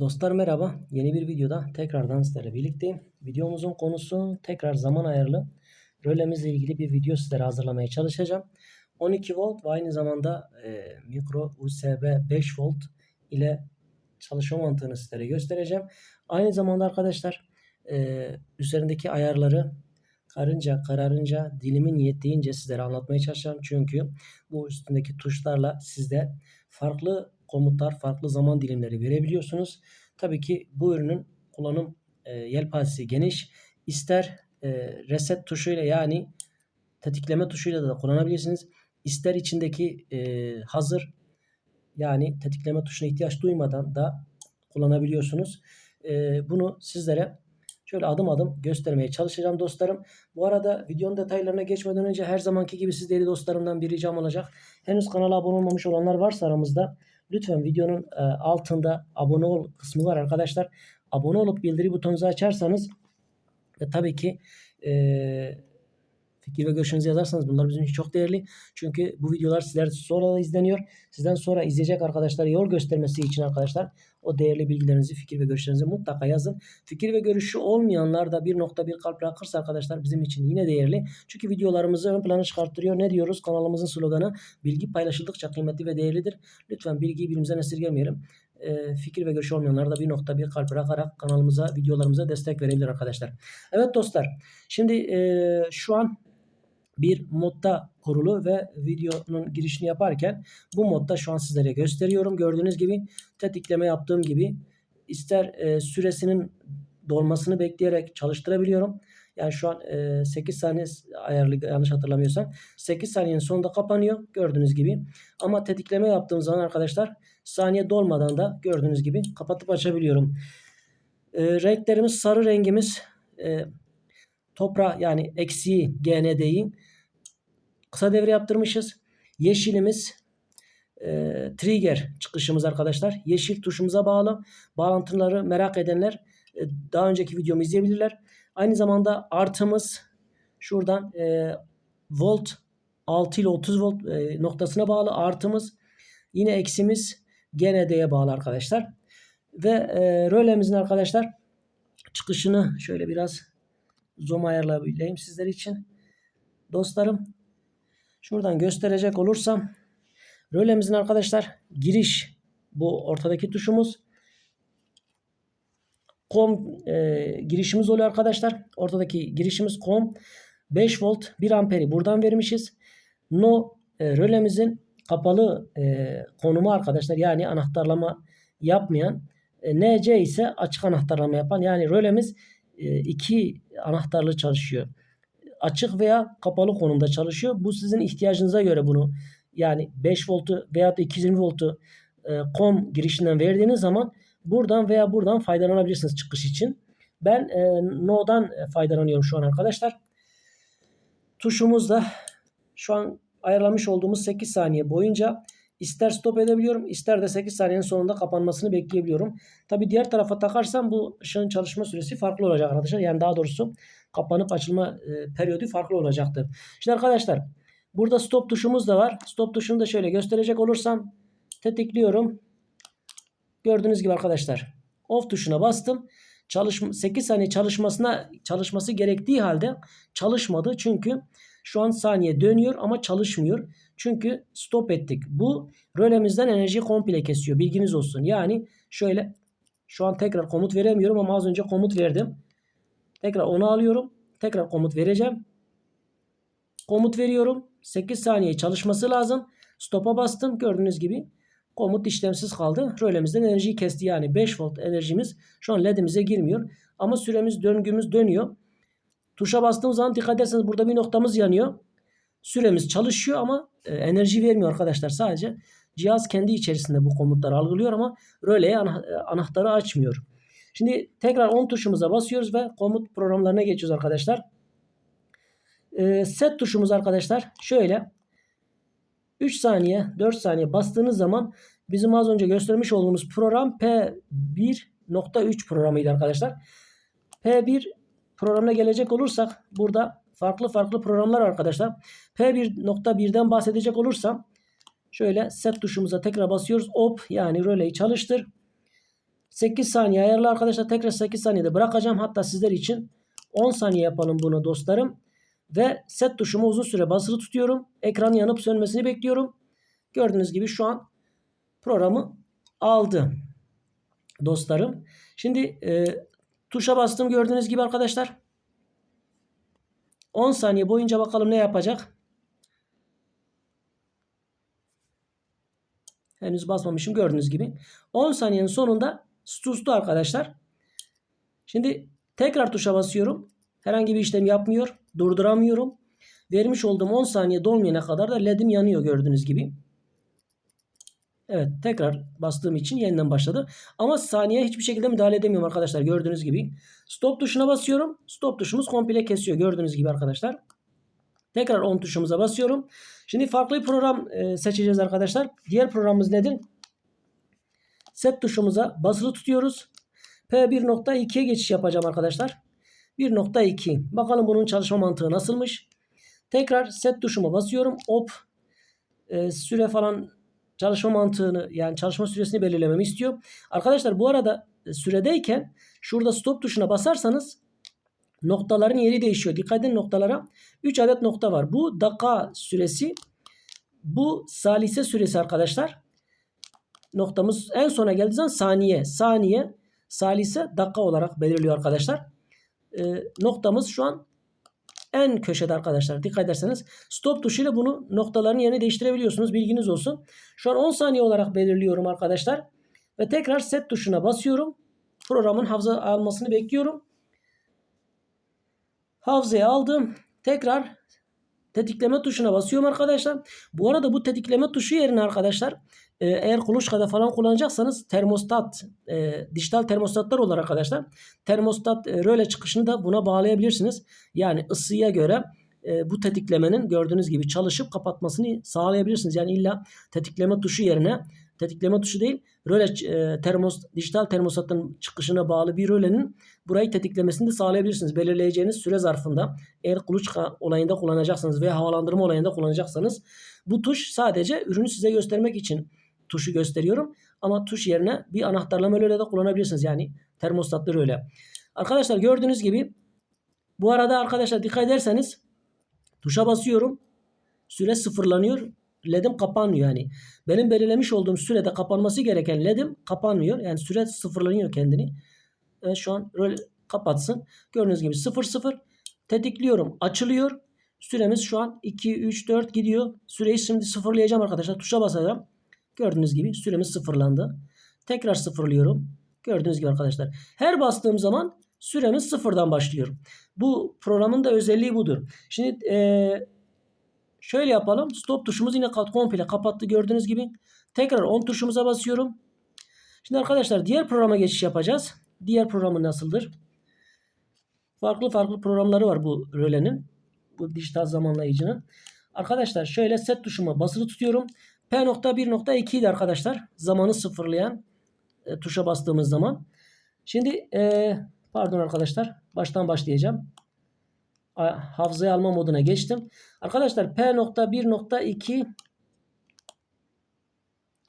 Dostlar merhaba. Yeni bir videoda tekrardan sizlerle birlikteyim. Videomuzun konusu tekrar zaman ayarlı rölemizle ilgili bir video sizlere hazırlamaya çalışacağım. 12 volt ve aynı zamanda e, mikro USB 5 volt ile çalışma mantığını sizlere göstereceğim. Aynı zamanda arkadaşlar e, üzerindeki ayarları karınca kararınca dilimin yettiğince sizlere anlatmaya çalışacağım. Çünkü bu üstündeki tuşlarla sizde farklı komutlar, farklı zaman dilimleri verebiliyorsunuz. Tabii ki bu ürünün kullanım e, yelpazesi geniş. İster e, reset tuşuyla yani tetikleme tuşuyla da kullanabilirsiniz. İster içindeki e, hazır yani tetikleme tuşuna ihtiyaç duymadan da kullanabiliyorsunuz. E, bunu sizlere şöyle adım adım göstermeye çalışacağım dostlarım. Bu arada videonun detaylarına geçmeden önce her zamanki gibi siz değerli dostlarımdan bir ricam olacak. Henüz kanala abone olmamış olanlar varsa aramızda lütfen videonun e, altında abone ol kısmı var arkadaşlar. Abone olup bildiri butonunuzu açarsanız ve tabii ki e, fikir ve görüşlerinizi yazarsanız bunlar bizim için çok değerli. Çünkü bu videolar sizler sonra da izleniyor. Sizden sonra izleyecek arkadaşlara yol göstermesi için arkadaşlar o değerli bilgilerinizi, fikir ve görüşlerinizi mutlaka yazın. Fikir ve görüşü olmayanlar da bir nokta bir kalp bırakırsa arkadaşlar bizim için yine değerli. Çünkü videolarımızı ön plana çıkarttırıyor. Ne diyoruz? Kanalımızın sloganı bilgi paylaşıldıkça kıymetli ve değerlidir. Lütfen bilgiyi birimizden esirgemeyelim. E, fikir ve görüşü olmayanlar da bir nokta bir kalp bırakarak kanalımıza, videolarımıza destek verebilir arkadaşlar. Evet dostlar. Şimdi e, şu an bir modda kurulu ve videonun girişini yaparken bu modda şu an sizlere gösteriyorum. Gördüğünüz gibi tetikleme yaptığım gibi ister e, süresinin dolmasını bekleyerek çalıştırabiliyorum. Yani şu an e, 8 saniye ayarlı yanlış hatırlamıyorsam 8 saniyenin sonunda kapanıyor gördüğünüz gibi. Ama tetikleme yaptığım zaman arkadaşlar saniye dolmadan da gördüğünüz gibi kapatıp açabiliyorum. E, renklerimiz sarı rengimiz e, topra yani eksiği GND'yi kısa devre yaptırmışız. Yeşilimiz e, trigger çıkışımız arkadaşlar. Yeşil tuşumuza bağlı. Bağlantıları merak edenler e, daha önceki videomu izleyebilirler. Aynı zamanda artımız şuradan e, volt 6 ile 30 volt e, noktasına bağlı artımız. Yine eksimiz GND'ye bağlı arkadaşlar. Ve e, rölemizin arkadaşlar çıkışını şöyle biraz zoom ayarlayabileyim sizler için. Dostlarım şuradan gösterecek olursam rölemizin arkadaşlar giriş bu ortadaki tuşumuz kom e, girişimiz oluyor arkadaşlar. Ortadaki girişimiz kom 5 volt 1 amperi buradan vermişiz. No e, rölemizin kapalı e, konumu arkadaşlar yani anahtarlama yapmayan e, NC ise açık anahtarlama yapan yani rölemiz e, iki anahtarlı çalışıyor. Açık veya kapalı konumda çalışıyor. Bu sizin ihtiyacınıza göre bunu yani 5 voltu veya da 220 voltu e, kom girişinden verdiğiniz zaman buradan veya buradan faydalanabilirsiniz çıkış için. Ben e, no'dan faydalanıyorum şu an arkadaşlar. Tuşumuzda şu an ayarlamış olduğumuz 8 saniye boyunca ister stop edebiliyorum ister de 8 saniyenin sonunda kapanmasını bekleyebiliyorum. Tabi diğer tarafa takarsam bu ışığın çalışma süresi farklı olacak arkadaşlar. Yani daha doğrusu kapanıp açılma e, periyodu farklı olacaktır. Şimdi arkadaşlar burada stop tuşumuz da var. Stop tuşunu da şöyle gösterecek olursam tetikliyorum. Gördüğünüz gibi arkadaşlar off tuşuna bastım. Çalışma, 8 saniye çalışmasına çalışması gerektiği halde çalışmadı. Çünkü şu an saniye dönüyor ama çalışmıyor. Çünkü stop ettik. Bu rölemizden enerjiyi komple kesiyor. Bilginiz olsun. Yani şöyle şu an tekrar komut veremiyorum ama az önce komut verdim. Tekrar onu alıyorum. Tekrar komut vereceğim. Komut veriyorum. 8 saniye çalışması lazım. Stop'a bastım. Gördüğünüz gibi komut işlemsiz kaldı. Rölemizden enerjiyi kesti. Yani 5 volt enerjimiz şu an ledimize girmiyor. Ama süremiz döngümüz dönüyor. Tuşa bastığımız zaman dikkat ederseniz burada bir noktamız yanıyor. Süremiz çalışıyor ama e, enerji vermiyor arkadaşlar. Sadece cihaz kendi içerisinde bu komutları algılıyor ama röleye anahtarı açmıyor. Şimdi tekrar on tuşumuza basıyoruz ve komut programlarına geçiyoruz arkadaşlar. E, set tuşumuz arkadaşlar şöyle 3 saniye 4 saniye bastığınız zaman bizim az önce göstermiş olduğumuz program P1.3 programıydı arkadaşlar. P1 programına gelecek olursak burada farklı farklı programlar arkadaşlar. P1.1'den bahsedecek olursam şöyle set tuşumuza tekrar basıyoruz. Op yani röleyi çalıştır. 8 saniye ayarlı arkadaşlar. Tekrar 8 saniyede bırakacağım. Hatta sizler için 10 saniye yapalım bunu dostlarım. Ve set tuşumu uzun süre basılı tutuyorum. Ekran yanıp sönmesini bekliyorum. Gördüğünüz gibi şu an programı aldı. Dostlarım. Şimdi e, tuşa bastım gördüğünüz gibi arkadaşlar. 10 saniye boyunca bakalım ne yapacak. Henüz basmamışım gördüğünüz gibi. 10 saniyenin sonunda sustu arkadaşlar. Şimdi tekrar tuşa basıyorum. Herhangi bir işlem yapmıyor. Durduramıyorum. Vermiş olduğum 10 saniye dolmayana kadar da ledim yanıyor gördüğünüz gibi. Evet tekrar bastığım için yeniden başladı. Ama saniye hiçbir şekilde müdahale edemiyorum arkadaşlar gördüğünüz gibi. Stop tuşuna basıyorum. Stop tuşumuz komple kesiyor gördüğünüz gibi arkadaşlar. Tekrar 10 tuşumuza basıyorum. Şimdi farklı bir program e, seçeceğiz arkadaşlar. Diğer programımız nedir? Set tuşumuza basılı tutuyoruz. P1.2'ye geçiş yapacağım arkadaşlar. 1.2. Bakalım bunun çalışma mantığı nasılmış. Tekrar set tuşuma basıyorum. Op e, süre falan çalışma mantığını yani çalışma süresini belirlememi istiyor. Arkadaşlar bu arada e, süredeyken şurada stop tuşuna basarsanız noktaların yeri değişiyor. Dikkat edin noktalara. 3 adet nokta var. Bu dakika süresi. Bu salise süresi arkadaşlar. Noktamız en sona geldiği zaman saniye. Saniye salise dakika olarak belirliyor arkadaşlar. Ee, noktamız şu an en köşede arkadaşlar. Dikkat ederseniz stop tuşuyla bunu noktaların yerini değiştirebiliyorsunuz. Bilginiz olsun. Şu an 10 saniye olarak belirliyorum arkadaşlar. Ve tekrar set tuşuna basıyorum. Programın hafıza almasını bekliyorum. Hafızaya aldım. Tekrar tetikleme tuşuna basıyorum arkadaşlar. Bu arada bu tetikleme tuşu yerine arkadaşlar e, eğer kuluçkada falan kullanacaksanız termostat, e, dijital termostatlar olur arkadaşlar. Termostat e, röle çıkışını da buna bağlayabilirsiniz. Yani ısıya göre e, bu tetiklemenin gördüğünüz gibi çalışıp kapatmasını sağlayabilirsiniz. Yani illa tetikleme tuşu yerine tetikleme tuşu değil röle e, termos, dijital termostatın çıkışına bağlı bir rölenin burayı tetiklemesini de sağlayabilirsiniz. Belirleyeceğiniz süre zarfında eğer kuluçka olayında kullanacaksanız veya havalandırma olayında kullanacaksanız bu tuş sadece ürünü size göstermek için tuşu gösteriyorum. Ama tuş yerine bir anahtarlama röle de kullanabilirsiniz. Yani termostatlı röle. Arkadaşlar gördüğünüz gibi bu arada arkadaşlar dikkat ederseniz tuşa basıyorum. Süre sıfırlanıyor. LED'im kapanmıyor yani. Benim belirlemiş olduğum sürede kapanması gereken LED'im kapanmıyor. Yani süre sıfırlanıyor kendini. Evet şu an rol kapatsın. Gördüğünüz gibi 0 0 tetikliyorum. Açılıyor. Süremiz şu an 2 3 4 gidiyor. Süreyi şimdi sıfırlayacağım arkadaşlar. Tuşa basacağım. Gördüğünüz gibi süremiz sıfırlandı. Tekrar sıfırlıyorum. Gördüğünüz gibi arkadaşlar. Her bastığım zaman süremiz sıfırdan başlıyor. Bu programın da özelliği budur. Şimdi ee, şöyle yapalım. Stop tuşumuz yine komple kapattı gördüğünüz gibi. Tekrar on tuşumuza basıyorum. Şimdi arkadaşlar diğer programa geçiş yapacağız. Diğer programı nasıldır? Farklı farklı programları var bu rölenin. Bu dijital zamanlayıcının. Arkadaşlar şöyle set tuşuma basılı tutuyorum. P.1.2 idi arkadaşlar. Zamanı sıfırlayan e, tuşa bastığımız zaman. Şimdi e, pardon arkadaşlar. Baştan başlayacağım. Hafızaya alma moduna geçtim. Arkadaşlar P.1.2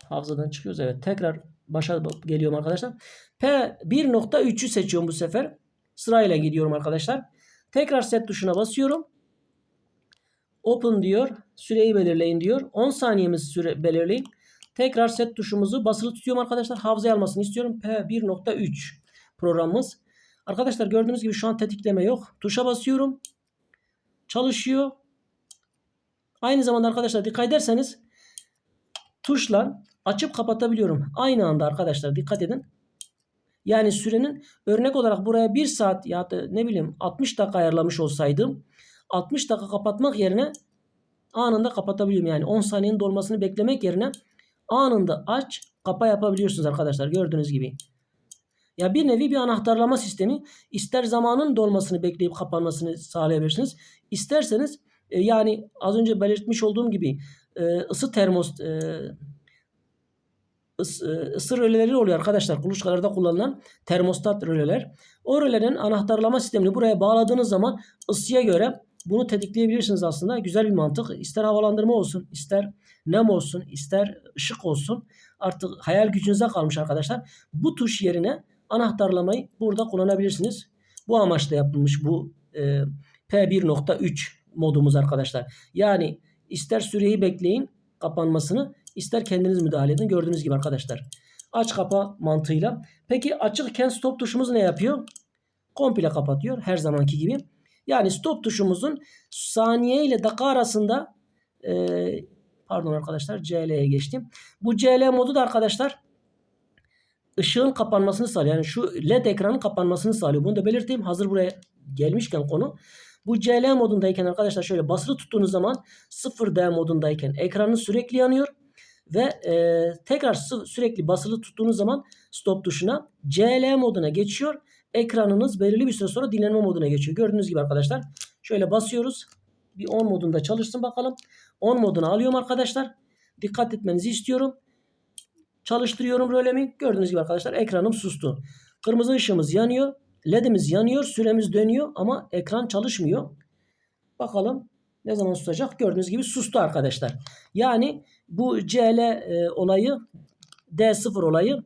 hafızadan çıkıyoruz. Evet tekrar başa geliyorum arkadaşlar. P1.3'ü seçiyorum bu sefer. Sırayla gidiyorum arkadaşlar. Tekrar set tuşuna basıyorum. Open diyor. Süreyi belirleyin diyor. 10 saniyemiz süre belirleyin. Tekrar set tuşumuzu basılı tutuyorum arkadaşlar. Hafızaya almasını istiyorum. P1.3 programımız. Arkadaşlar gördüğünüz gibi şu an tetikleme yok. Tuşa basıyorum. Çalışıyor. Aynı zamanda arkadaşlar dikkat ederseniz tuşla açıp kapatabiliyorum. Aynı anda arkadaşlar dikkat edin. Yani sürenin örnek olarak buraya 1 saat ya da ne bileyim 60 dakika ayarlamış olsaydım 60 dakika kapatmak yerine anında kapatabiliyorum. Yani 10 saniyenin dolmasını beklemek yerine anında aç kapa yapabiliyorsunuz arkadaşlar gördüğünüz gibi. Ya bir nevi bir anahtarlama sistemi. İster zamanın dolmasını bekleyip kapanmasını sağlayabilirsiniz. İsterseniz e, yani az önce belirtmiş olduğum gibi e, ısı termos e, ısı röleleri oluyor arkadaşlar. Kuluçkalarda kullanılan termostat röleler. O rölelerin anahtarlama sistemini buraya bağladığınız zaman ısıya göre bunu tetikleyebilirsiniz aslında. Güzel bir mantık. İster havalandırma olsun, ister nem olsun, ister ışık olsun. Artık hayal gücünüze kalmış arkadaşlar. Bu tuş yerine anahtarlamayı burada kullanabilirsiniz. Bu amaçla yapılmış bu e, P1.3 modumuz arkadaşlar. Yani ister süreyi bekleyin kapanmasını, ister kendiniz müdahale edin. Gördüğünüz gibi arkadaşlar. Aç kapa mantığıyla. Peki açıkken stop tuşumuz ne yapıyor? Komple kapatıyor her zamanki gibi. Yani stop tuşumuzun saniye ile dakika arasında e, pardon arkadaşlar CL'ye geçtim. Bu CL modu da arkadaşlar ışığın kapanmasını sağlıyor. Yani şu led ekranın kapanmasını sağlıyor. Bunu da belirteyim. Hazır buraya gelmişken konu. Bu CL modundayken arkadaşlar şöyle basılı tuttuğunuz zaman 0D modundayken ekranınız sürekli yanıyor. Ve e, tekrar sürekli basılı tuttuğunuz zaman stop tuşuna CL moduna geçiyor. Ekranınız belirli bir süre sonra dinlenme moduna geçiyor. Gördüğünüz gibi arkadaşlar şöyle basıyoruz. Bir 10 modunda çalışsın bakalım. 10 moduna alıyorum arkadaşlar. Dikkat etmenizi istiyorum. Çalıştırıyorum rölemi. Gördüğünüz gibi arkadaşlar ekranım sustu. Kırmızı ışığımız yanıyor. LED'imiz yanıyor. Süremiz dönüyor ama ekran çalışmıyor. Bakalım ne zaman susacak? Gördüğünüz gibi sustu arkadaşlar. Yani bu CL e, olayı D0 olayı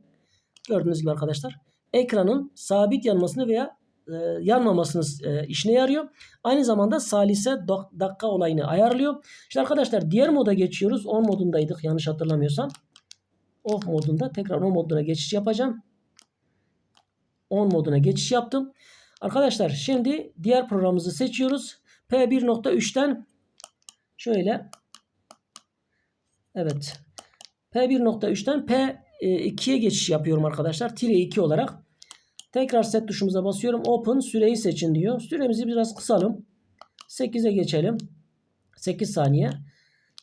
gördüğünüz gibi arkadaşlar ekranın sabit yanmasını veya e, yanmamasını e, işine yarıyor. Aynı zamanda salise dak- dakika olayını ayarlıyor. İşte arkadaşlar diğer moda geçiyoruz. 10 modundaydık yanlış hatırlamıyorsam. Off modunda tekrar on moduna geçiş yapacağım. 10 moduna geçiş yaptım. Arkadaşlar şimdi diğer programımızı seçiyoruz. P1.3'ten şöyle evet P1.3'ten P2'ye geçiş yapıyorum arkadaşlar. Tire 2 olarak. Tekrar set tuşumuza basıyorum. Open süreyi seçin diyor. Süremizi biraz kısalım. 8'e geçelim. 8 saniye.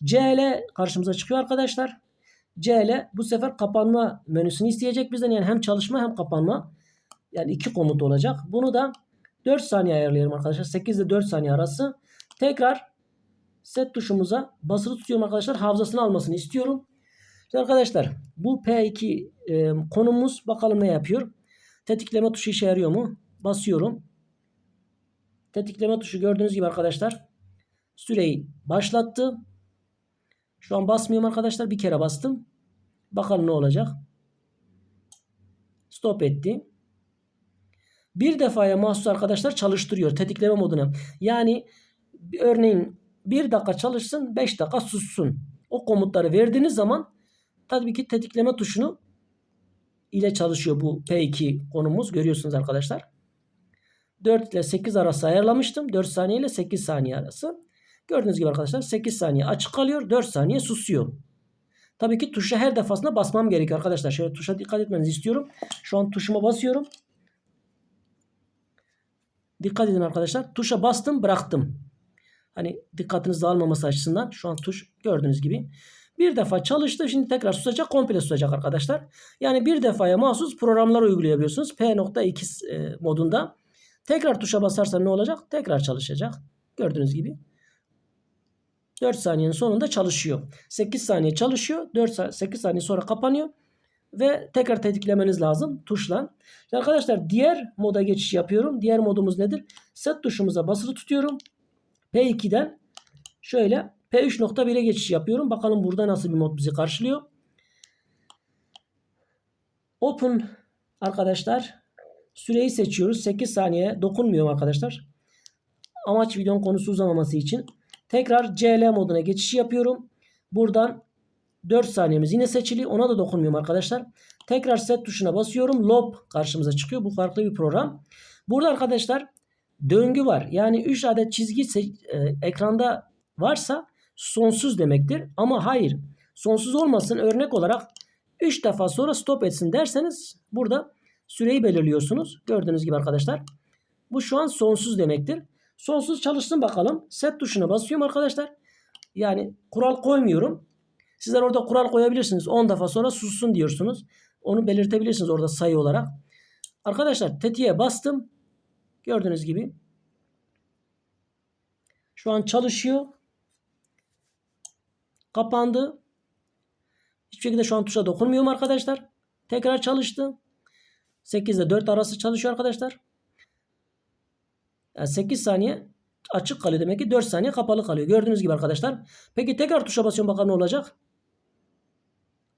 CL karşımıza çıkıyor arkadaşlar. CL bu sefer kapanma menüsünü isteyecek bizden. Yani hem çalışma hem kapanma. Yani iki komut olacak. Bunu da 4 saniye ayarlayalım arkadaşlar. 8 ile 4 saniye arası. Tekrar set tuşumuza basılı tutuyorum arkadaşlar. Hafızasını almasını istiyorum. Şimdi arkadaşlar bu P2 e, konumuz bakalım ne yapıyor. Tetikleme tuşu işe yarıyor mu? Basıyorum. Tetikleme tuşu gördüğünüz gibi arkadaşlar süreyi başlattı. Şu an basmıyorum arkadaşlar. Bir kere bastım. Bakalım ne olacak. Stop etti. Bir defaya mahsus arkadaşlar çalıştırıyor tetikleme moduna. Yani örneğin bir dakika çalışsın 5 dakika sussun. O komutları verdiğiniz zaman tabii ki tetikleme tuşunu ile çalışıyor bu P2 konumuz. Görüyorsunuz arkadaşlar. 4 ile 8 arası ayarlamıştım. 4 saniye ile 8 saniye arası. Gördüğünüz gibi arkadaşlar 8 saniye açık kalıyor. 4 saniye susuyor. Tabii ki tuşa her defasında basmam gerekiyor arkadaşlar. Şöyle tuşa dikkat etmenizi istiyorum. Şu an tuşuma basıyorum. Dikkat edin arkadaşlar. Tuşa bastım bıraktım. Hani dikkatiniz dağılmaması açısından şu an tuş gördüğünüz gibi. Bir defa çalıştı. Şimdi tekrar susacak. Komple susacak arkadaşlar. Yani bir defaya mahsus programlar uygulayabiliyorsunuz. P.2 e, modunda. Tekrar tuşa basarsan ne olacak? Tekrar çalışacak. Gördüğünüz gibi. 4 saniyenin sonunda çalışıyor. 8 saniye çalışıyor. 4 sa- 8 saniye sonra kapanıyor. Ve tekrar tetiklemeniz lazım tuşla. Arkadaşlar diğer moda geçiş yapıyorum. Diğer modumuz nedir? Set tuşumuza basılı tutuyorum. P2'den şöyle P3.1'e geçiş yapıyorum. Bakalım burada nasıl bir mod bizi karşılıyor. Open arkadaşlar süreyi seçiyoruz. 8 saniye dokunmuyorum arkadaşlar. Amaç videonun konusu uzamaması için. Tekrar CL moduna geçiş yapıyorum. Buradan 4 saniyemiz yine seçili. Ona da dokunmuyorum arkadaşlar. Tekrar set tuşuna basıyorum. Lob karşımıza çıkıyor. Bu farklı bir program. Burada arkadaşlar döngü var. Yani 3 adet çizgi e, ekranda varsa sonsuz demektir. Ama hayır. Sonsuz olmasın. Örnek olarak 3 defa sonra stop etsin derseniz burada süreyi belirliyorsunuz. Gördüğünüz gibi arkadaşlar. Bu şu an sonsuz demektir. Sonsuz çalışsın bakalım. Set tuşuna basıyorum arkadaşlar. Yani kural koymuyorum. Sizler orada kural koyabilirsiniz. 10 defa sonra sussun diyorsunuz. Onu belirtebilirsiniz orada sayı olarak. Arkadaşlar tetiğe bastım. Gördüğünüz gibi. Şu an çalışıyor. Kapandı. Hiçbir şekilde şu an tuşa dokunmuyorum arkadaşlar. Tekrar çalıştı. 8 ile 4 arası çalışıyor arkadaşlar. Yani 8 saniye açık kalıyor demek ki 4 saniye kapalı kalıyor. Gördüğünüz gibi arkadaşlar. Peki tekrar tuşa basıyorum bakalım ne olacak?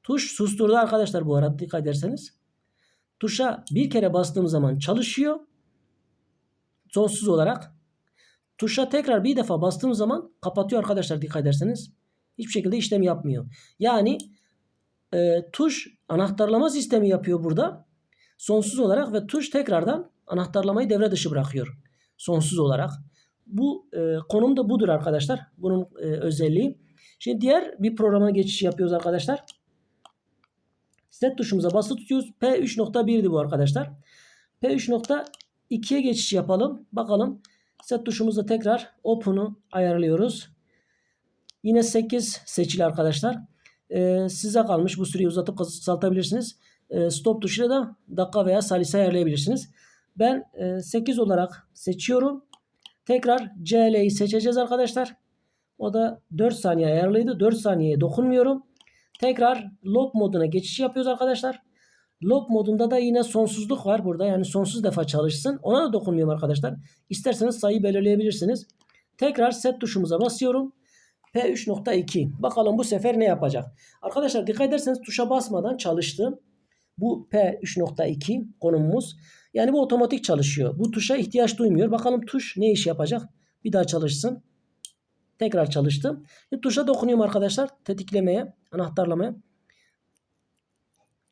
Tuş susturdu arkadaşlar bu arada dikkat ederseniz. Tuşa bir kere bastığım zaman çalışıyor. Sonsuz olarak. Tuşa tekrar bir defa bastığım zaman kapatıyor arkadaşlar dikkat ederseniz. Hiçbir şekilde işlem yapmıyor. Yani e, tuş anahtarlama sistemi yapıyor burada. Sonsuz olarak ve tuş tekrardan anahtarlamayı devre dışı bırakıyor. Sonsuz olarak. Bu e, konum da budur arkadaşlar. Bunun e, özelliği. Şimdi diğer bir programa geçiş yapıyoruz arkadaşlar. Set tuşumuza basılı tutuyoruz. P3.1'di bu arkadaşlar. P3.2'ye geçiş yapalım. Bakalım. Set tuşumuzda tekrar Open'u ayarlıyoruz. Yine 8 seçili arkadaşlar. Ee, size kalmış. Bu süreyi uzatıp kısaltabilirsiniz. Ee, stop tuşuyla da dakika veya salise ayarlayabilirsiniz. Ben e, 8 olarak seçiyorum. Tekrar CL'yi seçeceğiz arkadaşlar. O da 4 saniye ayarlıydı. 4 saniyeye dokunmuyorum. Tekrar lock moduna geçiş yapıyoruz arkadaşlar. Lock modunda da yine sonsuzluk var burada. Yani sonsuz defa çalışsın. Ona da dokunmuyorum arkadaşlar. İsterseniz sayı belirleyebilirsiniz. Tekrar set tuşumuza basıyorum. P3.2. Bakalım bu sefer ne yapacak? Arkadaşlar dikkat ederseniz tuşa basmadan çalıştı. Bu P3.2 konumumuz. Yani bu otomatik çalışıyor. Bu tuşa ihtiyaç duymuyor. Bakalım tuş ne iş yapacak? Bir daha çalışsın. Tekrar çalıştı. Şimdi tuşa dokunuyorum arkadaşlar. Tetiklemeye, anahtarlamaya.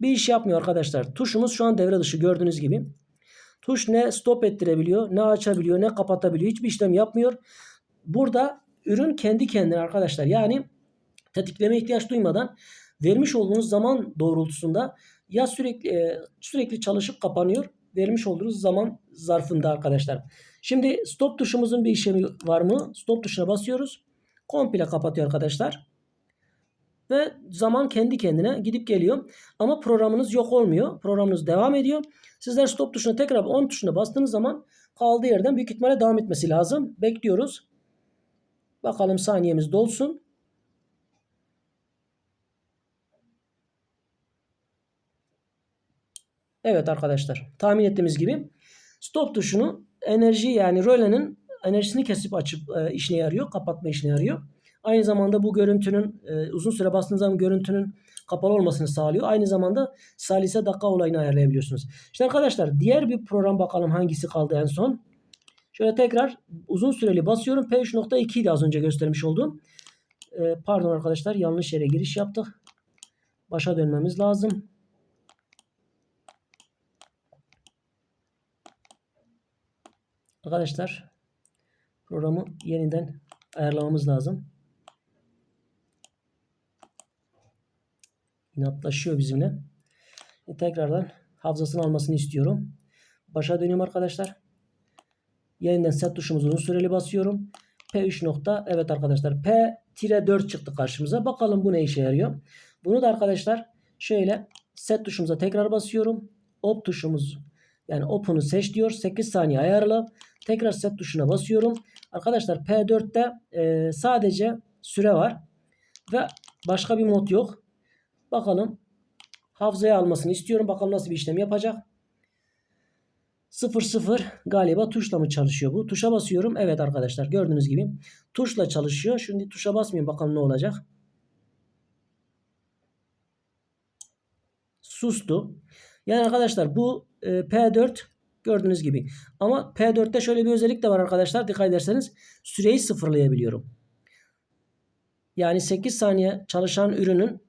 Bir iş yapmıyor arkadaşlar. Tuşumuz şu an devre dışı gördüğünüz gibi. Tuş ne stop ettirebiliyor, ne açabiliyor, ne kapatabiliyor. Hiçbir işlem yapmıyor. Burada ürün kendi kendine arkadaşlar. Yani tetikleme ihtiyaç duymadan vermiş olduğunuz zaman doğrultusunda ya sürekli e, sürekli çalışıp kapanıyor vermiş olduğunuz zaman zarfında arkadaşlar. Şimdi stop tuşumuzun bir işlemi var mı? Stop tuşuna basıyoruz. Komple kapatıyor arkadaşlar. Ve zaman kendi kendine gidip geliyor. Ama programınız yok olmuyor. Programınız devam ediyor. Sizler stop tuşuna tekrar 10 tuşuna bastığınız zaman kaldığı yerden büyük ihtimalle devam etmesi lazım. Bekliyoruz. Bakalım saniyemiz dolsun. Evet arkadaşlar tahmin ettiğimiz gibi stop tuşunu enerji yani rölenin enerjisini kesip açıp e, işine yarıyor. Kapatma işine yarıyor. Aynı zamanda bu görüntünün e, uzun süre bastığınız zaman görüntünün kapalı olmasını sağlıyor. Aynı zamanda salise dakika olayını ayarlayabiliyorsunuz. İşte arkadaşlar diğer bir program bakalım hangisi kaldı en son. Şöyle tekrar uzun süreli basıyorum. P3.2 idi az önce göstermiş olduğum. E, pardon arkadaşlar yanlış yere giriş yaptık. Başa dönmemiz lazım. Arkadaşlar programı yeniden ayarlamamız lazım. İnatlaşıyor bizimle. E, tekrardan hafızasını almasını istiyorum. Başa dönüyorum arkadaşlar. Yeniden set tuşumuzu uzun süreli basıyorum. P3 nokta. Evet arkadaşlar P-4 çıktı karşımıza. Bakalım bu ne işe yarıyor. Bunu da arkadaşlar şöyle set tuşumuza tekrar basıyorum. Op tuşumuz yani open'ı seç diyor. 8 saniye ayarla. Tekrar set tuşuna basıyorum. Arkadaşlar P4'te e, sadece süre var. Ve başka bir mod yok. Bakalım. Hafızaya almasını istiyorum. Bakalım nasıl bir işlem yapacak. 00 galiba tuşla mı çalışıyor bu? Tuşa basıyorum. Evet arkadaşlar gördüğünüz gibi tuşla çalışıyor. Şimdi tuşa basmayayım bakalım ne olacak. Sustu. Yani arkadaşlar bu e, P4 gördüğünüz gibi. Ama P4'te şöyle bir özellik de var arkadaşlar. Dikkat ederseniz süreyi sıfırlayabiliyorum. Yani 8 saniye çalışan ürünün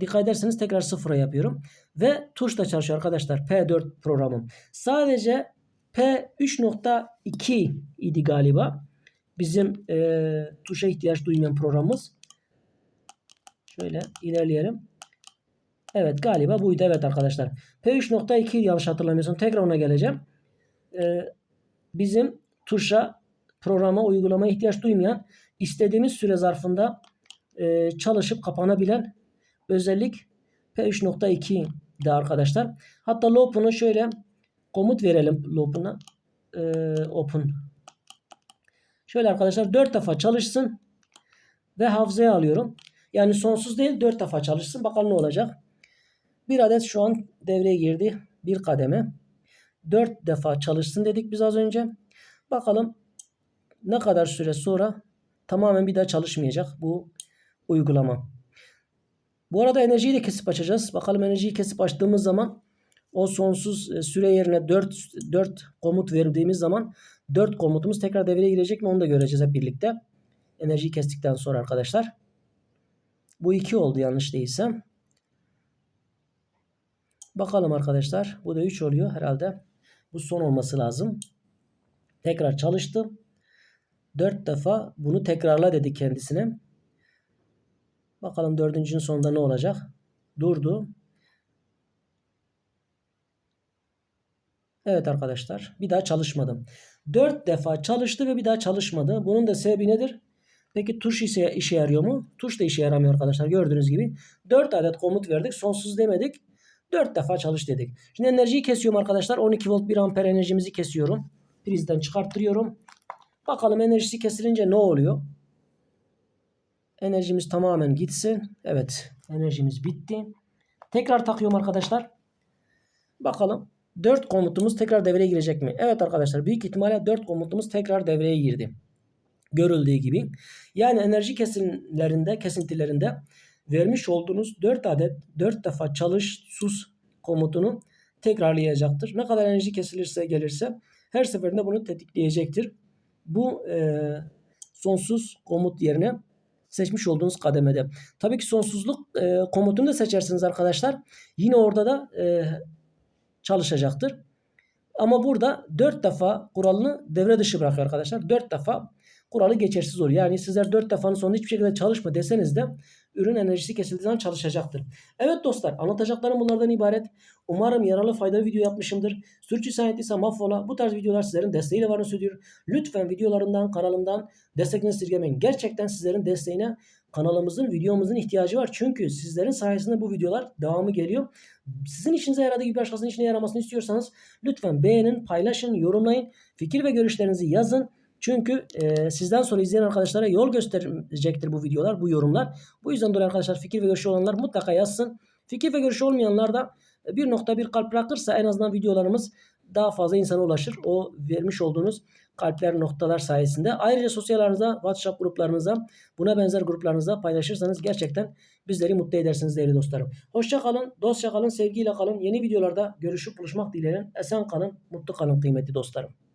dikkat ederseniz tekrar sıfıra yapıyorum. Ve tuşla çalışıyor arkadaşlar P4 programım. Sadece P3.2 idi galiba. Bizim e, tuşa ihtiyaç duymayan programımız. Şöyle ilerleyelim. Evet galiba buydu evet arkadaşlar. P3.2 yanlış hatırlamıyorsam tekrar ona geleceğim. Ee, bizim tuşa programa uygulamaya ihtiyaç duymayan istediğimiz süre zarfında e, çalışıp kapanabilen özellik P3.2 de arkadaşlar. Hatta loop'unu şöyle komut verelim loop'una. Ee, open. Şöyle arkadaşlar 4 defa çalışsın ve hafızaya alıyorum. Yani sonsuz değil 4 defa çalışsın. Bakalım ne olacak. Bir adet şu an devreye girdi. Bir kademe. 4 defa çalışsın dedik biz az önce. Bakalım ne kadar süre sonra tamamen bir daha çalışmayacak bu uygulama. Bu arada enerjiyi de kesip açacağız. Bakalım enerjiyi kesip açtığımız zaman o sonsuz e, süre yerine 4 4 komut verdiğimiz zaman 4 komutumuz tekrar devreye girecek mi onu da göreceğiz hep birlikte. Enerjiyi kestikten sonra arkadaşlar. Bu 2 oldu yanlış değilsem. Bakalım arkadaşlar. Bu da 3 oluyor herhalde. Bu son olması lazım. Tekrar çalıştı. 4 defa bunu tekrarla dedi kendisine. Bakalım dördüncünün sonunda ne olacak? Durdu. Evet arkadaşlar. Bir daha çalışmadım. 4 defa çalıştı ve bir daha çalışmadı. Bunun da sebebi nedir? Peki tuş ise işe yarıyor mu? Tuş da işe yaramıyor arkadaşlar. Gördüğünüz gibi 4 adet komut verdik. Sonsuz demedik. 4 defa çalış dedik. Şimdi enerjiyi kesiyorum arkadaşlar. 12 volt 1 amper enerjimizi kesiyorum. Prizden çıkarttırıyorum. Bakalım enerjisi kesilince ne oluyor? Enerjimiz tamamen gitsin. Evet. Enerjimiz bitti. Tekrar takıyorum arkadaşlar. Bakalım 4 komutumuz tekrar devreye girecek mi? Evet arkadaşlar büyük ihtimalle 4 komutumuz tekrar devreye girdi. Görüldüğü gibi. Yani enerji kesimlerinde, kesintilerinde vermiş olduğunuz 4 adet 4 defa çalış sus komutunu tekrarlayacaktır. Ne kadar enerji kesilirse gelirse her seferinde bunu tetikleyecektir. Bu e, sonsuz komut yerine seçmiş olduğunuz kademede. Tabii ki sonsuzluk e, komutunu da seçersiniz arkadaşlar. Yine orada da e, çalışacaktır. Ama burada 4 defa kuralını devre dışı bırakıyor arkadaşlar. 4 defa kuralı geçersiz oluyor. Yani sizler 4 defanın sonunda hiçbir şekilde çalışma deseniz de ürün enerjisi kesildiği zaman çalışacaktır. Evet dostlar anlatacaklarım bunlardan ibaret. Umarım yararlı faydalı video yapmışımdır. Sürçülisan ettiyse mahvola. Bu tarz videolar sizlerin desteğiyle varını söylüyor. Lütfen videolarımdan kanalımdan destekini esirgemeyin. Gerçekten sizlerin desteğine kanalımızın videomuzun ihtiyacı var. Çünkü sizlerin sayesinde bu videolar devamı geliyor. Sizin işinize yaradığı gibi başkasının işine yaramasını istiyorsanız lütfen beğenin, paylaşın, yorumlayın. Fikir ve görüşlerinizi yazın. Çünkü e, sizden sonra izleyen arkadaşlara yol gösterecektir bu videolar, bu yorumlar. Bu yüzden dolayı arkadaşlar fikir ve görüşü olanlar mutlaka yazsın. Fikir ve görüşü olmayanlar da bir nokta bir kalp bırakırsa en azından videolarımız daha fazla insana ulaşır. O vermiş olduğunuz kalpler noktalar sayesinde. Ayrıca sosyal ağınıza, WhatsApp gruplarınıza, buna benzer gruplarınıza paylaşırsanız gerçekten bizleri mutlu edersiniz değerli dostlarım. Hoşça kalın, dostça kalın, sevgiyle kalın. Yeni videolarda görüşüp buluşmak dileğiyle. Esen kalın, mutlu kalın kıymetli dostlarım.